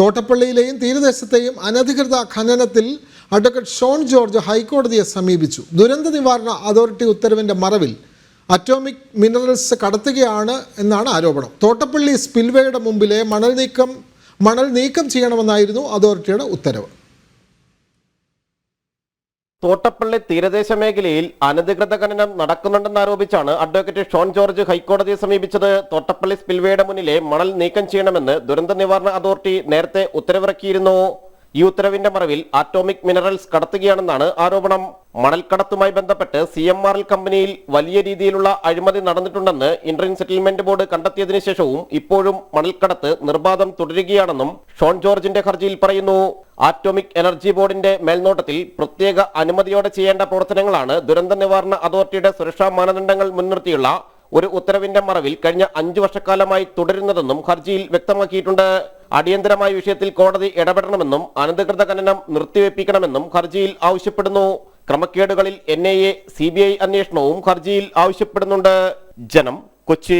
തോട്ടപ്പള്ളിയിലെയും തീരദേശത്തെയും അനധികൃത ഖനനത്തിൽ അഡ്വക്കേറ്റ് ഷോൺ ജോർജ് ഹൈക്കോടതിയെ സമീപിച്ചു. ദുരന്ത നിവാരണ അതോറിറ്റി ഉത്തരവിന്റെ മറവിൽ അറ്റോമിക് മിനറൽസ് കടത്തുകയാണ് എന്നാണ് ആരോപണം. തോട്ടപ്പള്ളി സ്പിൽവേയുടെ മുമ്പിലെ മണൽ നീക്കം മണൽ നീക്കം ചെയ്യണമെന്നായിരുന്നു അതോറിറ്റിയുടെ ഉത്തരവ്. തോട്ടപ്പള്ളി തീരദേശ മേഖലയിൽ അനധികൃത ഖനനം നടക്കുന്നുണ്ടെന്നാരോപിച്ചാണ് അഡ്വക്കേറ്റ് ഷോൺ ജോർജ് ഹൈക്കോടതിയെ സമീപിച്ചത്. തോട്ടപ്പള്ളി സ്പിൽവേയുടെ മുന്നിലെ മണൽ നീക്കം ചെയ്യണമെന്ന് ദുരന്ത നിവാരണ അതോറിറ്റി നേരത്തെ ഉത്തരവിറക്കിയിരുന്നു. ഈ ഉത്തരവിന്റെ മറവിൽ ആറ്റോമിക് മിനറൽസ് കടത്തുകയാണെന്നാണ് ആരോപണം. മണൽക്കടത്തുമായി ബന്ധപ്പെട്ട് സി എം ആർ എൽ കമ്പനിയിൽ വലിയ രീതിയിലുള്ള അഴിമതി നടന്നിട്ടുണ്ടെന്ന് ഇന്ത്യൻ സെറ്റിൽമെന്റ് ബോർഡ് കണ്ടെത്തിയതിനു ശേഷവും ഇപ്പോഴും മണൽക്കടത്ത് നിർബാധം തുടരുകയാണെന്നും ഷോൺ ജോർജിന്റെ ഹർജിയിൽ പറയുന്നു. ആറ്റോമിക് എനർജി ബോർഡിന്റെ മേൽനോട്ടത്തിൽ പ്രത്യേക അനുമതിയോടെ ചെയ്യേണ്ട പ്രവർത്തനങ്ങളാണ് ദുരന്ത നിവാരണ അതോറിറ്റിയുടെ സുരക്ഷാ മാനദണ്ഡങ്ങൾ മുൻനിർത്തിയുള്ള ഒരു ഉത്തരവിന്റെ മറവിൽ കഴിഞ്ഞ അഞ്ചു വർഷക്കാലമായി തുടരുന്നതെന്നും ഹർജിയിൽ വ്യക്തമാക്കിയിട്ടുണ്ട്. അടിയന്തരമായ വിഷയത്തിൽ കോടതി ഇടപെടണമെന്നും അനധികൃത ഖനനം നിർത്തിവെപ്പിക്കണമെന്നും ഹർജിയിൽ ആവശ്യപ്പെടുന്നു. ക്രമക്കേടുകളിൽ N I A C B I അന്വേഷണവും ഹർജിയിൽ ആവശ്യപ്പെടുന്നുണ്ട്. ജനം കൊച്ചി